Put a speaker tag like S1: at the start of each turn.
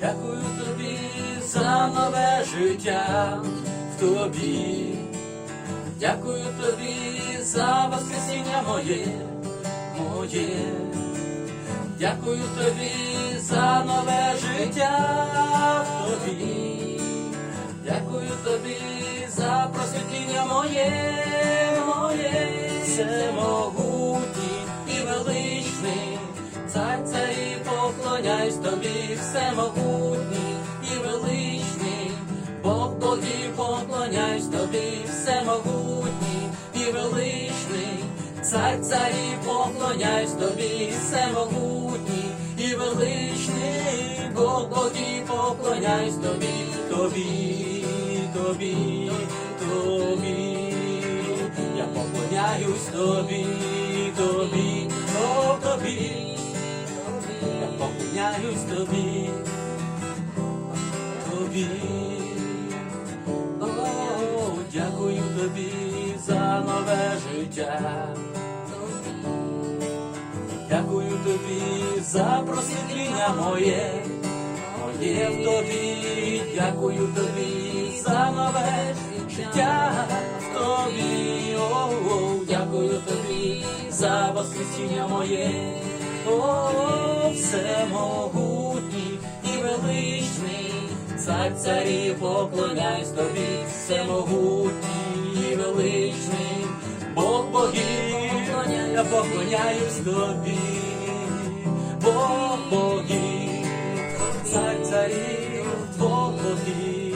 S1: Дякую тобі за нове життя в тобі. Дякую тобі за воскресіння моє, моє. Дякую тобі за нове життя в тобі. Дякую тобі за просвітління моє, всемогутній і величний. Цар царі поклоняюсь тобі, всемогутній і величний. Бог богів поклоняюсь тобі, всемогутній і величний. Цар царі поклоняюсь тобі, всемогутній і величний. Бог богів поклоняюсь тобі, тобі, тобі. Поклоняюсь тобі, тобі, о тобі. Я поклоняюсь тобі, тобі. О, дякую тобі за нове життя. Дякую тобі за просвітління моє, моє в тобі, дякую тобі за нове за воскресіння моє, о, всемогутній і величний, цар царів поклоняюсь тобі, всемогутній і величний, Бог богів, я поклоняюсь тобі, Бог богів, цар царів, Бог богів,